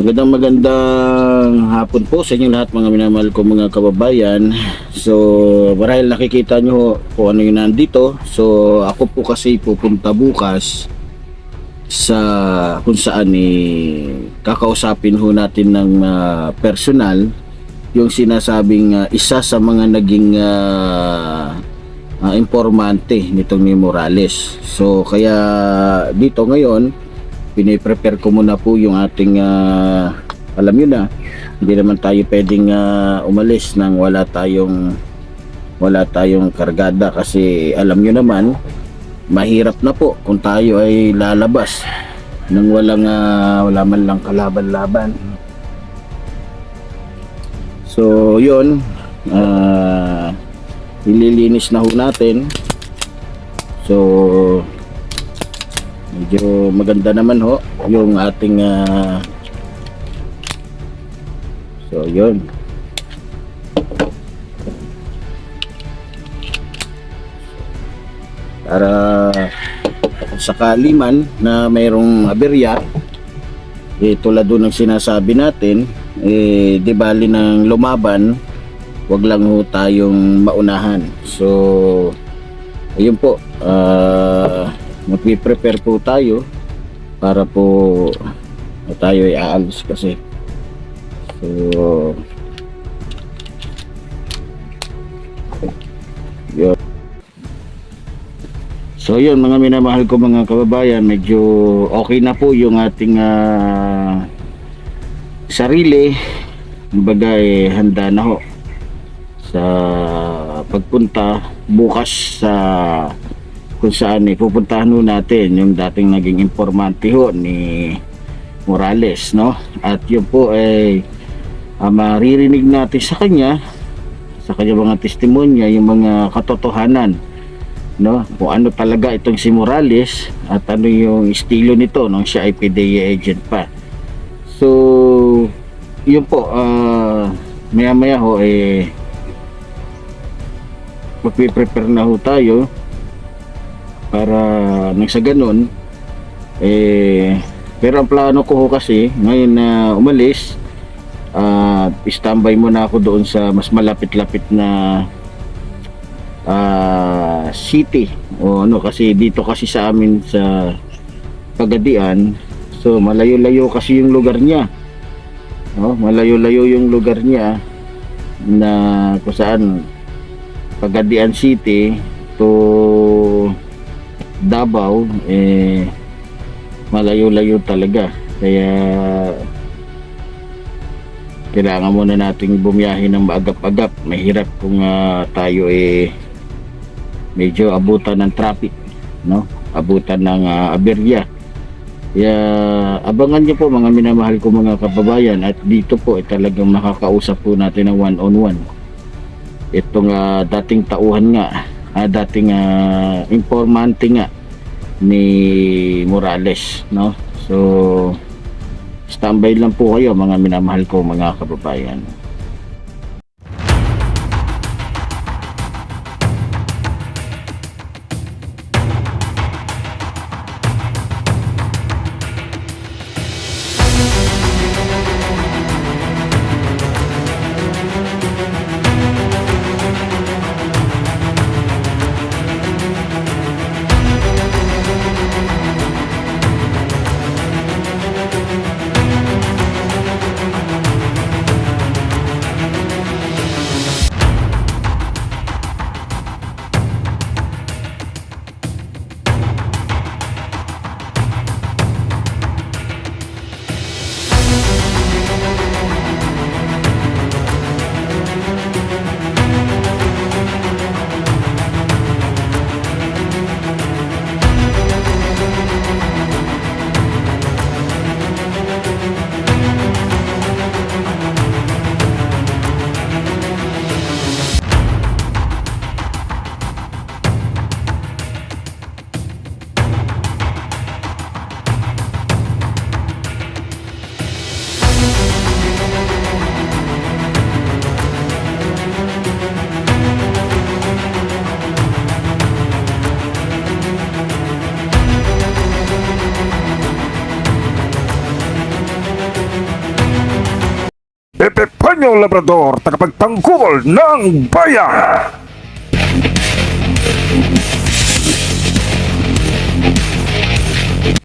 Magandang magandang hapon po sa inyo lahat mga minamahal ko mga kababayan. So marahil nakikita nyo kung ano yung nandito. So ako po kasi pupunta bukas sa kung saan eh, kakausapin ho natin ng ah, personal yung sinasabing ah, isa sa mga naging ah, ah, informante nitong ni Morales. So kaya dito ngayon piniprepare ko muna po yung ating ah, alam nyo na hindi naman tayo pwedeng ah, umalis nang wala tayong wala tayong kargada kasi alam nyo naman mahirap na po kung tayo ay lalabas nang walang ah, wala man lang kalaban-laban. So yun ah, ililinis na ho natin. So medyo maganda naman ho yung ating ah, so yun. Para sakali man na mayroong aberya eh tulad doon ng sinasabi natin eh di bali ng lumaban wag lang ho tayong maunahan. So ayun po ah magpi-prepare po tayo para po tayo ay aalis kasi. So yun. So yun mga minamahal ko mga kababayan medyo okay na po yung ating ah, sarili. Kumbaga eh, handa na ho sa pagpunta bukas sa kung saan eh, pupuntahan natin yung dating naging informante ho ni Morales no? At yun po ay ah, maririnig natin sa kanya sa kanya mga testimonya yung mga katotohanan no? Kung ano talaga itong si Morales at ano yung estilo nito nung siya ay PDEA agent pa. So yun po ah, maya maya ho eh magpiprepare na ho tayo para nang sa ganun eh pero ang plano ko kasi ngayon na umalis ah standby muna ako doon sa mas malapit-lapit na ah, city. O ano kasi dito kasi sa amin sa Pagadian so malayo-layo kasi yung lugar niya. No malayo-layo yung lugar niya na kung saan Pagadian City to Davao eh malayo-layo talaga. Kaya kailangan muna nating bumiyahe ng maagap-agap. Mahirap kung ah, tayo eh medyo abutan ng traffic no? Abutan ng ah, aberya. Kaya abangan niyo po mga minamahal ko mga kababayan. At dito po ay talagang makakausap po natin ng one on one itong ah, dating tauhan nga ah, dating ah, informante nga ni Morales no? So standby lang po kayo mga minamahal ko mga kababayan inyong Labrador, tagapagtanggol ng bayan.